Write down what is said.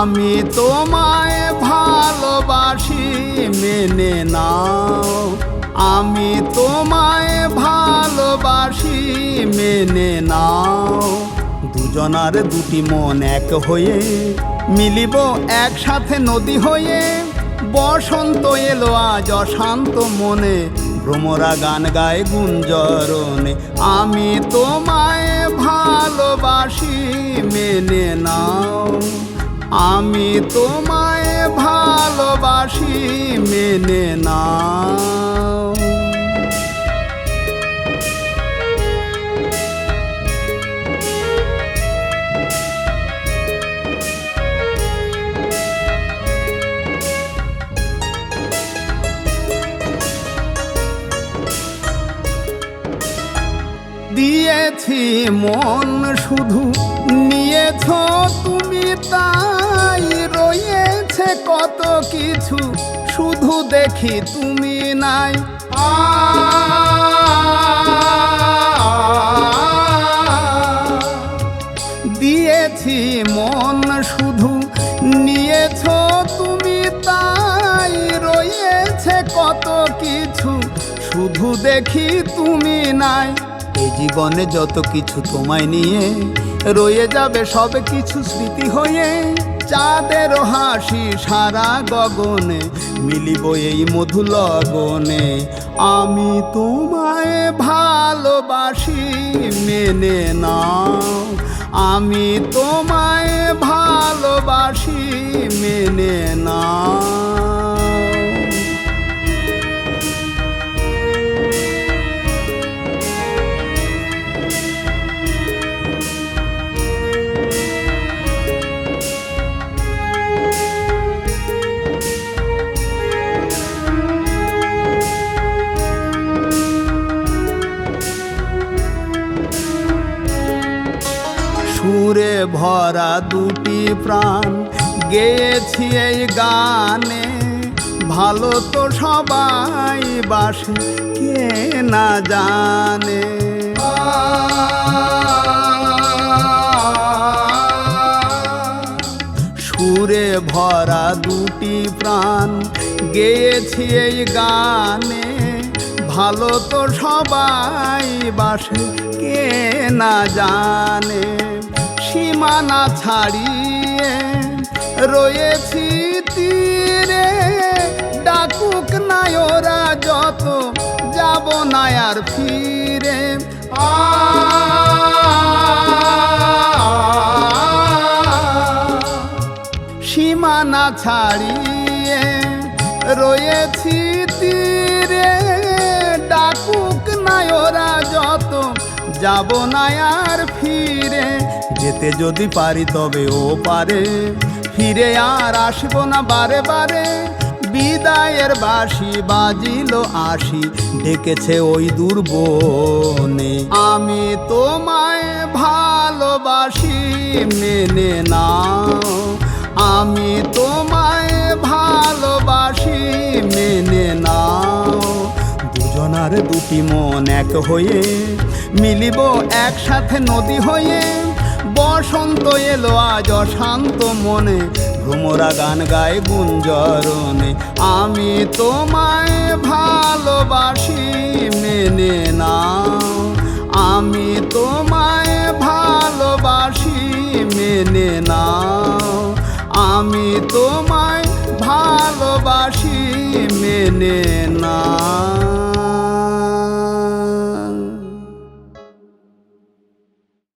আমি তোমায় ভালোবাসি, মেনে নাও। আমি তোমায় ভালোবাসি, মেনে নাও। দুজনার দুটি মন এক হয়ে মিলিব, একসাথে নদী হয়ে। বসন্ত এলো, আজ অশান্ত মনে। ভ্রমরা গান গায় গুঞ্জরণে। আমি তোমায় ভালোবাসি, মেনে নাও। আমি তোমায় ভালোবাসি মেনে না দিয়েছি মন শুধু নিয়েছ তুমি তাই রয়েছে কত কিছু, শুধু দেখি তুমি নাই। দিয়েছি মন শুধু, নিয়েছ তুমি তাই রয়েছে কত কিছু, শুধু দেখি তুমি নাই। এই জীবনে যত কিছু তোমায় নিয়ে রয়ে যাবে সব কিছু স্মৃতি হয়ে। চাঁদের হাসি সারা গগনে, মিলিব এই মধু লগনে। আমি তোমায় ভালোবাসি, মেনে নাও। আমি তোমায় ভালোবাসি। সুরে ভরা দুটি প্রাণ। গেয়েছি এই গানে, ভালো তো সবাই বাসে, কে না জানে? সুরে ভরা দুটি প্রাণ, গেয়েছি এই গানে, ভালো তো সবাই বাসে, কে না জানে? সীমানা ছাড়িয়ে রয়েছি তীরে। ডাকুক নাই ওরা যত যাব না আর ফিরে। সীমানা ছাড়িয়ে রয়েছি তীরে। ডাকুক নাই ওরা যত যাব না আর ফিরে। যেতে যদি পারি তবে ও পারে। ফিরে আর আসব না বারে বারে। বিদায়ের বাসি বাজিল আসি ডেকেছে ওই দুর্বনে আমি তোমায় ভালোবাসি, মেনে নাও। আমি তোমায় ভালোবাসি, মেনে নাও। দুজনার দুটি মন এক হয়ে, মিলিব একসাথে নদী হয়ে। বসন্ত এলো আজ অশান্ত মনে। ভ্রমরা গান গায় গুঞ্জরণে। আমি তোমায় ভালোবাসি মেনে নাও। আমি তোমায় ভালোবাসি মেনে নাও। আমি তোমায় ভালোবাসি মেনে